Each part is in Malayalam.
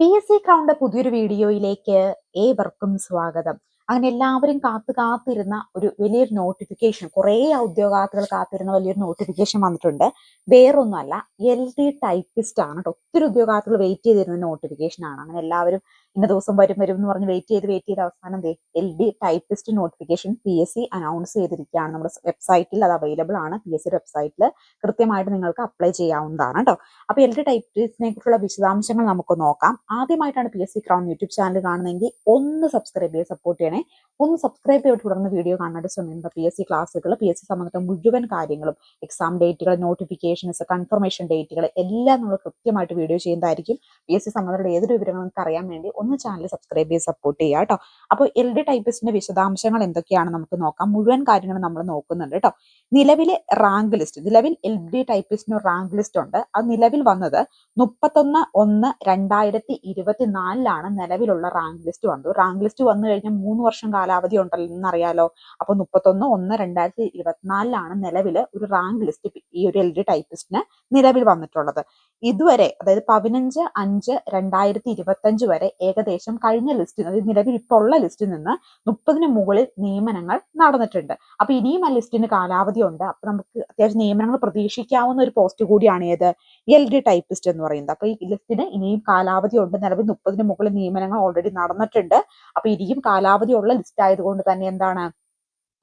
പി എസ് സി ക്രൗണ്ട് പുതിയൊരു വീഡിയോയിലേക്ക് ഏവർക്കും സ്വാഗതം. അങ്ങനെ എല്ലാവരും കാത്തു കാത്തിരുന്ന ഒരു വലിയൊരു നോട്ടിഫിക്കേഷൻ കുറേ ഉദ്യോഗാർത്ഥികൾ കാത്തിരുന്ന വലിയൊരു നോട്ടിഫിക്കേഷൻ വന്നിട്ടുണ്ട്. വേറൊന്നുമല്ല എൽ ഡി ടൈപ്പിസ്റ്റ് ആണ് ട്ടോ. ഒത്തിരി ഉദ്യോഗാർത്ഥികൾ വെയിറ്റ് ചെയ്തിരുന്ന നോട്ടിഫിക്കേഷൻ ആണ്. അങ്ങനെ എല്ലാവരും ഇന്ന ദിവസം വരും വരും എന്ന് പറഞ്ഞ് വെയിറ്റ് ചെയ്ത് വെയിറ്റ് ചെയ്ത് അവസാനം ദേ L D typist notification P S C announce ചെയ്തിരിക്കുകയാണ്. നമ്മുടെ വെബ്സൈറ്റിൽ അത് അവൈലബിൾ ആണ്. പി എസ് സി വെബ്സൈറ്റിൽ കൃത്യമായിട്ട് നിങ്ങൾക്ക് അപ്ലൈ ചെയ്യാവുന്നതാണ് കേട്ടോ അപ്പോൾ എൽ ഡി ടൈപ്പിസ്റ്റിനെ കുറിച്ചുള്ള വിശദാംശങ്ങൾ നമുക്ക് നോക്കാം. ആദ്യമായിട്ടാണ് P S C crown YouTube channel കാണുന്നതെങ്കിൽ ഒന്ന് സബ്സ്ക്രൈബ് ചെയ്ത് സപ്പോർട്ട് ചെയ്യണേ. ഒന്ന് സബ്സ്ക്രൈബ് ചെയ്ത് തുടർന്ന് വീഡിയോ കാണാനായിട്ട് ശ്രമിക്കുന്നത് പി എസ് സി ക്ലാസ്സുകൾ പി എസ് സി സംബന്ധിച്ച മുഴുവൻ കാര്യങ്ങളും എക്സാം ഡേറ്റുകൾ നോട്ടിഫിക്കേഷൻസ് കൺഫർമേഷൻ ഡേറ്റുകൾ എല്ലാം നമ്മൾ കൃത്യമായിട്ട് വീഡിയോ ചെയ്യുന്നതായിരിക്കും. പി എസ് സി സംബന്ധിച്ച ഏതൊരു വിവരങ്ങളും അറിയാൻ വേണ്ടി ഒന്ന് ചാനൽ സബ്സ്ക്രൈബ് ചെയ്ത് സപ്പോർട്ട് ചെയ്യുക കേട്ടോ അപ്പോൾ എൽ ഡി ടൈപ്പിസ്റ്റിന്റെ വിശദാംശങ്ങൾ എന്തൊക്കെയാണ് നമുക്ക് നോക്കാം. മുഴുവൻ കാര്യങ്ങൾ നമ്മൾ നോക്കുന്നുണ്ട് കേട്ടോ നിലവിലെ റാങ്ക് ലിസ്റ്റ് നിലവിൽ എൽ ഡി ടൈപ്പിസ്റ്റിന് റാങ്ക് ലിസ്റ്റ് ഉണ്ട്. അത് നിലവിൽ വന്നത് മുപ്പത്തൊന്ന് ഒന്ന് രണ്ടായിരത്തി ഇരുപത്തിനാലിലാണ് നിലവിലുള്ള റാങ്ക് ലിസ്റ്റ് വന്നത്. റാങ്ക് ലിസ്റ്റ് വന്നു കഴിഞ്ഞാൽ മൂന്ന് വർഷം കാലാവധി ഉണ്ടല്ലോ എന്നറിയാലോ. അപ്പൊ മുപ്പത്തൊന്ന് ഒന്ന് രണ്ടായിരത്തി ഇരുപത്തിനാലിലാണ് നിലവിൽ ഒരു റാങ്ക് ലിസ്റ്റ് ഈ ഒരു എൽ ഡി ടൈപ്പിസ്റ്റിന് നിലവിൽ വന്നിട്ടുള്ളത്. ഇതുവരെ അതായത് പതിനഞ്ച് അഞ്ച് രണ്ടായിരത്തി ഇരുപത്തഞ്ച് വരെ ഏകദേശം കഴിഞ്ഞ ലിസ്റ്റിൽ നിന്ന് നിലവിൽ ഇപ്പോൾ ഉള്ള ലിസ്റ്റിൽ നിന്ന് മുപ്പതിന് മുകളിൽ നിയമനങ്ങൾ നടന്നിട്ടുണ്ട്. അപ്പൊ ഇനിയും ആ ലിസ്റ്റിന് കാലാവധി ഉണ്ട്. അപ്പൊ നമുക്ക് അത്യാവശ്യം നിയമനങ്ങൾ പ്രതീക്ഷിക്കാവുന്ന ഒരു പോസ്റ്റ് കൂടിയാണ് ഏത്? എൽ ഡി ടൈപ്പിസ്റ്റ് എന്ന് പറയുന്നത്. അപ്പൊ ഈ ലിസ്റ്റിന് ഇനിയും കാലാവധി ഉണ്ട്. നിലവിൽ മുപ്പതിന് മുകളിൽ നിയമനങ്ങൾ ഓൾറെഡി നടന്നിട്ടുണ്ട്. അപ്പൊ ഇനിയും കാലാവധി ഉള്ള ലിസ്റ്റ് ആയതുകൊണ്ട് തന്നെ എന്താണ്?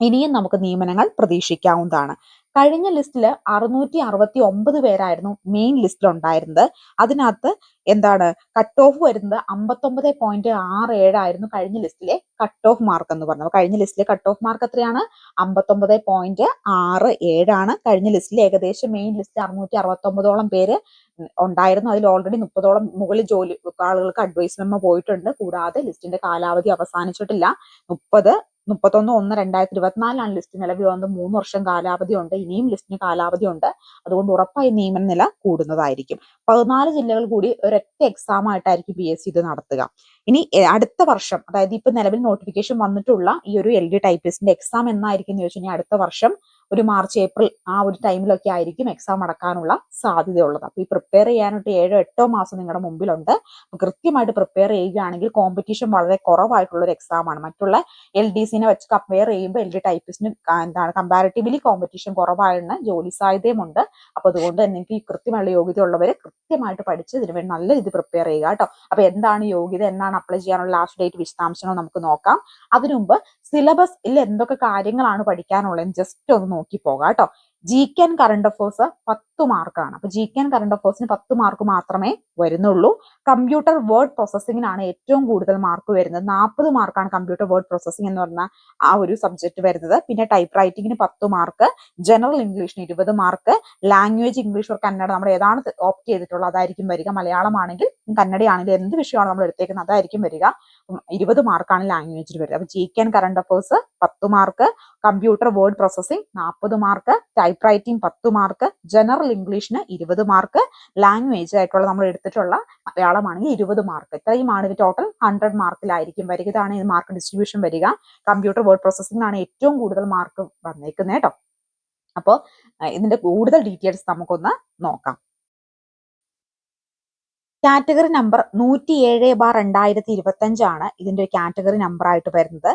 ഇനിയും നമുക്ക് നിയമനങ്ങൾ പ്രതീക്ഷിക്കാവുന്നതാണ്. കഴിഞ്ഞ ലിസ്റ്റിൽ അറുന്നൂറ്റി അറുപത്തി ഒമ്പത് പേരായിരുന്നു മെയിൻ ലിസ്റ്റിൽ ഉണ്ടായിരുന്നത് അതിനകത്ത് എന്താണ് കട്ട് ഓഫ് വരുന്നത് അമ്പത്തൊമ്പത് പോയിന്റ് ആറ് ഏഴായിരുന്നു കഴിഞ്ഞ ലിസ്റ്റിലെ കട്ട് ഓഫ് മാർക്ക് എന്ന് പറഞ്ഞത്. കഴിഞ്ഞ ലിസ്റ്റിലെ കട്ട് ഓഫ് മാർക്ക് എത്രയാണ്? അമ്പത്തൊമ്പത് പോയിന്റ് ആറ് ഏഴാണ് കഴിഞ്ഞ ലിസ്റ്റിൽ ഏകദേശം മെയിൻ ലിസ്റ്റിൽ അറുന്നൂറ്റി അറുപത്തി ഒമ്പതോളം പേര് ഉണ്ടായിരുന്നു. അതിൽ ഓൾറെഡി മുപ്പതോളം മുകളിൽ ജോലി ആളുകൾക്ക് അഡ്വൈസ് മെമ്മോ പോയിട്ടുണ്ട്. കൂടാതെ ലിസ്റ്റിന്റെ കാലാവധി അവസാനിച്ചിട്ടില്ല. മുപ്പത് മുപ്പത്തൊന്ന് ഒന്ന് രണ്ടായിരത്തി ഇരുപത്തിനാലിലാണ് ലിസ്റ്റ് നിലവിൽ വന്നത്. മൂന്ന് വർഷം കാലാവധി ഉണ്ട്. ഇനിയും ലിസ്റ്റിന് കാലാവധി ഉണ്ട്. അതുകൊണ്ട് ഉറപ്പായി നിയമന നില കൂടുന്നതായിരിക്കും. പതിനാല് ജില്ലകൾ കൂടി ഒരൊറ്റ എക്സാം ആയിട്ടായിരിക്കും പി എസ് സി ഇത് നടത്തുക. ഇനി അടുത്ത വർഷം അതായത് ഇപ്പൊ നിലവിൽ നോട്ടിഫിക്കേഷൻ വന്നിട്ടുള്ള ഈ ഒരു എൽ ഡി ടൈപ്പിസ്റ്റിന്റെ എക്സാം എന്നായിരിക്കും എന്ന് ചോദിച്ചു അടുത്ത വർഷം ഒരു മാർച്ച് ഏപ്രിൽ ആ ഒരു ടൈമിലൊക്കെ ആയിരിക്കും എക്സാം നടക്കാനുള്ള സാധ്യതയുള്ളത്. അപ്പൊ ഈ പ്രിപ്പയർ ചെയ്യാനായിട്ട് ഏഴോ എട്ടോ മാസം നിങ്ങളുടെ മുമ്പിലുണ്ട്. കൃത്യമായിട്ട് പ്രിപ്പയർ ചെയ്യുകയാണെങ്കിൽ കോമ്പറ്റീഷൻ വളരെ കുറവായിട്ടുള്ള ഒരു എക്സാമാണ് മറ്റുള്ള എൽ ഡി സിനെ വെച്ച് കമ്പയർ ചെയ്യുമ്പോൾ എൽ ഡി ടൈപ്പിസ്റ്റിന് എന്താണ് കമ്പാരിറ്റീവ്ലി കോമ്പറ്റീഷൻ കുറവായിരുന്ന ജോലി സാധ്യതയുമുണ്ട്. അപ്പൊ അതുകൊണ്ട് തന്നെ ഈ യോഗ്യത ഉള്ളവരെ കൃത്യമായിട്ട് പഠിച്ച് ഇതിനു വേണ്ടി നല്ല രീതി പ്രിപ്പയർ ചെയ്യുക കേട്ടോ. അപ്പൊ എന്താണ് യോഗ്യത? എന്നാണ് അപ്ലൈ ചെയ്യാനുള്ള ലാസ്റ്റ് ഡേറ്റ് വിശദാംശങ്ങൾ നമുക്ക് നോക്കാം. അതിനുമുമ്പ് സിലബസ് ഇല്ല എന്തൊക്കെ കാര്യങ്ങളാണ് പഠിക്കാനുള്ളത് ജസ്റ്റ് ഒന്ന് നോക്കി പോകാം കേട്ടോ. ജി കെൻ കറണ്ട് അഫേഴ്സ് പത്ത് മാർക്കാണ്. അപ്പൊ ജി കെൻ കറണ്ട് അഫേഴ്സിന് പത്ത് മാർക്ക് മാത്രമേ വരുന്നുള്ളൂ. കമ്പ്യൂട്ടർ വേർഡ് പ്രോസസ്സിങ്ങിനാണ് ഏറ്റവും കൂടുതൽ മാർക്ക് വരുന്നത്. നാൽപ്പത് മാർക്കാണ് കമ്പ്യൂട്ടർ വേർഡ് പ്രോസസ്സിംഗ് എന്ന് പറഞ്ഞ ആ ഒരു സബ്ജക്ട് വരുന്നത്. പിന്നെ ടൈപ്പ് റൈറ്റിംഗിന് പത്ത് മാർക്ക് ജനറൽ ഇംഗ്ലീഷിന് ഇരുപത് mark language English or Kannada നമ്മൾ ഏതാണ് ഓപ്റ്റ് ചെയ്തിട്ടുള്ളത് അതായിരിക്കും വരിക. മലയാളമാണെങ്കിൽ കന്നഡയാണെങ്കിൽ എന്ത് വിഷയമാണ് നമ്മൾ എടുത്തേക്കുന്നത് അതായിരിക്കും വരിക. ഇരുപത് മാർക്കാണ് ലാംഗ്വേജിൽ വരിക അപ്പൊ ജി കെൻ കറണ്ട് അഫേഴ്സ് പത്ത് മാർക്ക് കമ്പ്യൂട്ടർ വേർഡ് പ്രോസസ്സിംഗ് നാൽപ്പത് മാർക്ക് ടൈപ്പ് റൈറ്റിംഗ് പത്ത് മാർക്ക് ജനറൽ ഇംഗ്ലീഷിന് ഇരുപത് മാർക്ക് ലാംഗ്വേജ് ആയിട്ടുള്ള നമ്മൾ എടുത്തിട്ടുള്ള മലയാളമാണെങ്കിൽ ഇരുപത് മാർക്ക് ഇത്രയുമാണ് ഇത് ടോട്ടൽ ഹൺഡ്രഡ് മാർക്കിലായിരിക്കും വരിക. ഇതാണ് ഈ മാർക്ക് ഡിസ്ട്രിബ്യൂഷൻ വരിക. കമ്പ്യൂട്ടർ വേർഡ് പ്രോസസ്സിംഗിനാണ് ഏറ്റവും കൂടുതൽ മാർക്ക് വന്നേക്കുന്നത് കേട്ടോ അപ്പോൾ ഇതിന്റെ കൂടുതൽ ഡീറ്റെയിൽസ് നമുക്കൊന്ന് നോക്കാം. കാറ്റഗറി നമ്പർ നൂറ്റി ഏഴ് ബാർ രണ്ടായിരത്തി ഇരുപത്തി അഞ്ചാണ് ഇതിന്റെ കാറ്റഗറി നമ്പർ ആയിട്ട് വരുന്നത്.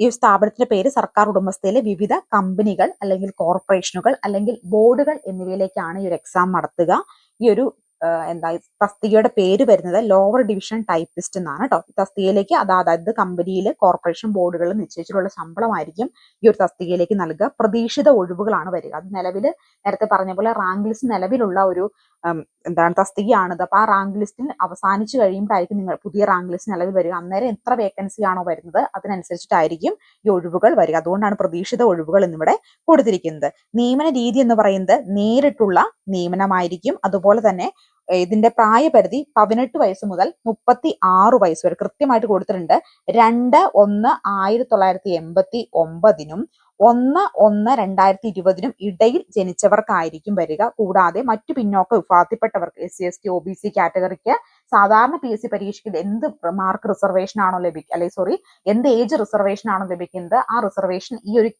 ഈ സ്ഥാപനത്തിന്റെ പേര് സർക്കാർ ഉടമസ്ഥയിലെ വിവിധ കമ്പനികൾ അല്ലെങ്കിൽ കോർപ്പറേഷനുകൾ അല്ലെങ്കിൽ ബോർഡുകൾ എന്നിവയിലേക്കാണ് ഈ ഒരു എക്സാം നടത്തുക. ഈ ഒരു എന്താ തസ്തികയുടെ പേര് വരുന്നത് ലോവർ ഡിവിഷൻ ടൈപ്പിസ്റ്റ് എന്നാണ് കേട്ടോ തസ്തികയിലേക്ക് അത് അതായത് കമ്പനിയിൽ കോർപ്പറേഷൻ ബോർഡുകളിൽ നിശ്ചയിച്ചിട്ടുള്ള ശമ്പളമായിരിക്കും ഈ ഒരു തസ്തികയിലേക്ക് നൽകുക. പ്രതീക്ഷിത ഒഴിവുകളാണ് വരിക. അത് നിലവിൽ നേരത്തെ പറഞ്ഞ പോലെ റാങ്ക് ലിസ്റ്റ് നിലവിലുള്ള ഒരു എന്താണ് തസ്തികയാണിത് അപ്പൊ ആ റാങ്ക് ലിസ്റ്റിൽ അവസാനിച്ചു കഴിയുമ്പോഴായിരിക്കും നിങ്ങൾ പുതിയ റാങ്ക് ലിസ്റ്റ് നിലവിൽ വരിക. അന്നേരം എത്ര വേക്കൻസി ആണോ വരുന്നത് അതിനനുസരിച്ചിട്ടായിരിക്കും ഈ ഒഴിവുകൾ വരിക. അതുകൊണ്ടാണ് പ്രതീക്ഷിത ഒഴിവുകൾ എന്നിവിടെ കൊടുത്തിരിക്കുന്നത്. നിയമന രീതി എന്ന് പറയുന്നത് നേരിട്ടുള്ള നിയമനമായിരിക്കും. അതുപോലെ തന്നെ ഇതിന്റെ പ്രായപരിധി പതിനെട്ട് വയസ്സ് മുതൽ മുപ്പത്തി ആറ് വയസ്സ് വരെ കൃത്യമായിട്ട് കൊടുത്തിട്ടുണ്ട്. രണ്ട് ഒന്ന് ആയിരത്തി തൊള്ളായിരത്തി എൺപത്തി ഒമ്പതിനും ഒന്ന് ഒന്ന് രണ്ടായിരത്തി ഇരുപതിനും ഇടയിൽ ജനിച്ചവർക്കായിരിക്കും വരിക. കൂടാതെ മറ്റു പിന്നോക്ക വിഭാഗത്തിൽപ്പെട്ടവർക്ക് S C S T O B C കാറ്റഗറിക്ക് സാധാരണ പി എസ് സി പരീക്ഷയ്ക്ക് എന്ത് മാർക്ക് റിസർവേഷൻ ആണോ ലഭിക്കുക അല്ലെങ്കിൽ സോറി എന്ത് ഏജ് റിസർവേഷൻ ആണോ ലഭിക്കുന്നത് ആ റിസർവേഷൻ ഈ ഒരു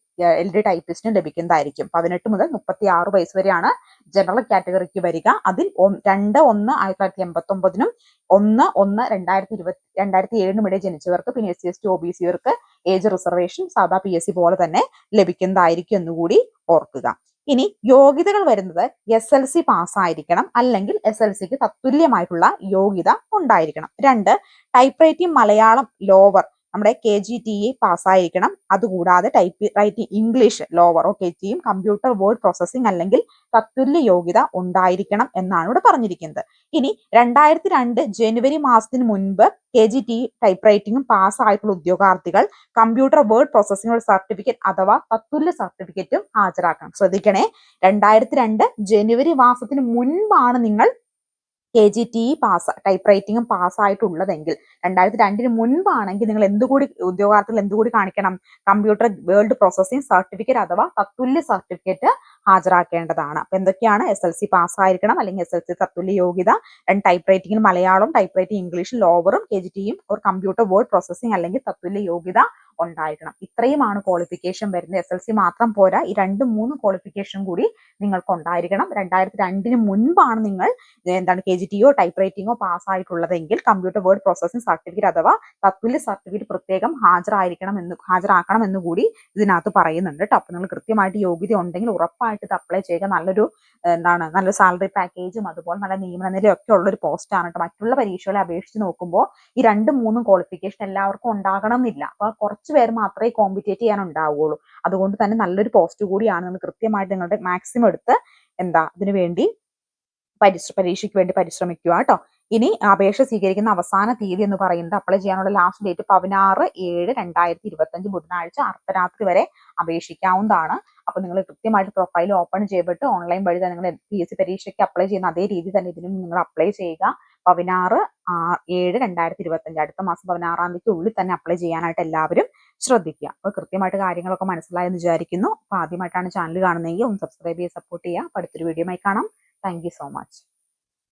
എൽ ഡി ടൈപ്പിസ്റ്റിന് ലഭിക്കുന്നതായിരിക്കും. പതിനെട്ട് മുതൽ മുപ്പത്തി ആറ് വയസ്സ് വരെയാണ് ജനറൽ കാറ്റഗറിക്ക് വരിക. അതിൽ രണ്ട് ഒന്ന് ആയിരത്തി തൊള്ളായിരത്തി എൺപത്തി ഒമ്പതിനും ഒന്ന് ഒന്ന് രണ്ടായിരത്തി ഇരുപത്തി രണ്ടായിരത്തി ഏഴിനും ഇടയിൽ ജനിച്ചവർക്ക് പിന്നെ S C S T O B സിവർക്ക് age reservation സാധാ പി എസ് സി പോലെ തന്നെ ലഭിക്കുന്നതായിരിക്കും എന്നുകൂടി ഓർക്കുക. ഇനി യോഗ്യതകൾ വരുന്നത് എസ് എൽ സി പാസ്സായിരിക്കണം അല്ലെങ്കിൽ എസ് എൽ സിക്ക് തത്തുല്യമായിട്ടുള്ള യോഗ്യത ഉണ്ടായിരിക്കണം. രണ്ട് ടൈപ്പ് റൈറ്റിംഗ് മലയാളം ലോവർ നമ്മുടെ കെ ജി ടി ഇ പാസ്സായിരിക്കണം. അതുകൂടാതെ type writing English lower okay ടിയും കമ്പ്യൂട്ടർ വേർഡ് പ്രോസസ്സിംഗ് അല്ലെങ്കിൽ തത്തുല്യ യോഗ്യത ഉണ്ടായിരിക്കണം എന്നാണ് ഇവിടെ പറഞ്ഞിരിക്കുന്നത്. ഇനി രണ്ടായിരത്തി രണ്ട് ജനുവരി മാസത്തിന് മുൻപ് കെ ജി ടി ടൈപ്പ് റൈറ്റിംഗും പാസ്സായിട്ടുള്ള ഉദ്യോഗാർത്ഥികൾ കമ്പ്യൂട്ടർ വേർഡ് പ്രോസസ്സിംഗ് സർട്ടിഫിക്കറ്റ് അഥവാ തത്തുല്യ സർട്ടിഫിക്കറ്റും ഹാജരാക്കണം. ശ്രദ്ധിക്കണേ. രണ്ടായിരത്തി രണ്ട് ജനുവരി മാസത്തിന് മുൻപാണ് നിങ്ങൾ K G T pass type റൈറ്റിംഗും പാസ്സായിട്ടുള്ളതെങ്കിൽ രണ്ടായിരത്തി രണ്ടിന് മുൻപാണെങ്കിൽ നിങ്ങൾ എന്തുകൂടി ഉദ്യോഗാർത്ഥികൾ എന്തുകൂടി കാണിക്കണം? കമ്പ്യൂട്ടർ വേൾഡ് പ്രോസസ്സിംഗ് സർട്ടിഫിക്കറ്റ് അഥവാ തത്തുല്യ സർട്ടിഫിക്കറ്റ് ഹാജരാക്കേണ്ടതാണ്. അപ്പൊ എന്തൊക്കെയാണ്? എസ് എൽ സി പാസ്സായിരിക്കണം അല്ലെങ്കിൽ എസ് എൽ സി തത്തുല്യ യോഗ്യത രണ്ട് ടൈപ്പ് റൈറ്റിംഗിൽ മലയാളം ടൈപ്പ് റൈറ്റിംഗ് ഇംഗ്ലീഷ് ലോവറും കെ ജി ടിയും ഒരു കമ്പ്യൂട്ടർ വേൾഡ് പ്രോസസ്സിംഗ് അല്ലെങ്കിൽ തത്തുല്യ യോഗ്യത ഉണ്ടായിരിക്കണം. ഇത്രയുമാണ് ക്വാളിഫിക്കേഷൻ വരുന്നത്. എസ് എൽ സി മാത്രം പോരാ. ഈ രണ്ട് മൂന്ന് ക്വാളിഫിക്കേഷൻ കൂടി നിങ്ങൾക്ക് ഉണ്ടായിരിക്കണം. രണ്ടായിരത്തി രണ്ടിന് മുൻപാണ് നിങ്ങൾ എന്താണ് കെ ജി ടിയോ ടൈപ്പ് റൈറ്റിംഗോ പാസ്സായിട്ടുള്ളതെങ്കിൽ കമ്പ്യൂട്ടർ വേർഡ് പ്രോസസ്സിംഗ് സർട്ടിഫിക്കറ്റ് അഥവാ തത്തുല്യ സർട്ടിഫിക്കറ്റ് പ്രത്യേകം ഹാജരായിരിക്കണം എന്ന് ഹാജരാക്കണം എന്ന് കൂടി ഇതിനകത്ത് പറയുന്നുണ്ട് കേട്ടോ അപ്പൊ നിങ്ങൾ കൃത്യമായിട്ട് യോഗ്യത ഉണ്ടെങ്കിൽ ഉറപ്പായിട്ട് ഇത് അപ്ലൈ ചെയ്യുക. നല്ലൊരു എന്താണ് നല്ല സാലറി പാക്കേജും അതുപോലെ നല്ല നിയമന നിലയും ഒക്കെ ഉള്ള ഒരു ആണ് കേട്ടോ മറ്റുള്ള പരീക്ഷകളെ അപേക്ഷിച്ച് നോക്കുമ്പോൾ ഈ രണ്ടും മൂന്നും ക്വാളിഫിക്കേഷൻ എല്ലാവർക്കും ഉണ്ടാകണം എന്നില്ല. അപ്പൊ കുറച്ച് പേർ മാത്രമേ കോമ്പറ്റേറ്റ് ചെയ്യാൻ ഉണ്ടാവുകയുള്ളൂ അതുകൊണ്ട് തന്നെ നല്ലൊരു പോസ്റ്റ് കൂടിയാണ് നിങ്ങൾ കൃത്യമായിട്ട് നിങ്ങളുടെ മാക്സിമം എടുത്ത് എന്താ അതിനു വേണ്ടി പരിശ്ര പരീക്ഷയ്ക്ക് വേണ്ടി പരിശ്രമിക്കുക കേട്ടോ ഇനി അപേക്ഷ സ്വീകരിക്കുന്ന അവസാന തീയതി എന്ന് പറയുന്നത് അപ്ലൈ ചെയ്യാനുള്ള ലാസ്റ്റ് ഡേറ്റ് പതിനാറ് ഏഴ് രണ്ടായിരത്തി ഇരുപത്തി അഞ്ച് ബുധനാഴ്ച അർദ്ധരാത്രി വരെ അപേക്ഷിക്കാവുന്നതാണ്. അപ്പൊ നിങ്ങൾ കൃത്യമായിട്ട് പ്രൊഫൈൽ ഓപ്പൺ ചെയ്തിട്ട് ഓൺലൈൻ വഴി തന്നെ നിങ്ങൾ പി എസ് സി പരീക്ഷയ്ക്ക് അപ്ലൈ ചെയ്യുന്ന അതേ രീതി തന്നെ ഇതിനും നിങ്ങൾ അപ്ലൈ ചെയ്യുക. പതിനാറ് ഏഴ് രണ്ടായിരത്തി ഇരുപത്തി അഞ്ച് അടുത്ത മാസം പതിനാറാം തീയതിക്ക് ഉള്ളിൽ തന്നെ അപ്ലൈ ചെയ്യാനായിട്ട് എല്ലാവരും ശ്രദ്ധിക്കുക. അപ്പോൾ കൃത്യമായിട്ട് കാര്യങ്ങളൊക്കെ മനസ്സിലായെന്ന് വിചാരിക്കുന്നു. അപ്പോൾ ആദ്യമായിട്ടാണ് ചാനൽ കാണുന്നതെങ്കിൽ ഒന്ന് സബ്സ്ക്രൈബ് ചെയ്ത് സപ്പോർട്ട് ചെയ്യുക. അപ്പോൾ അടുത്തൊരു വീഡിയോ കാണാം. Thank so much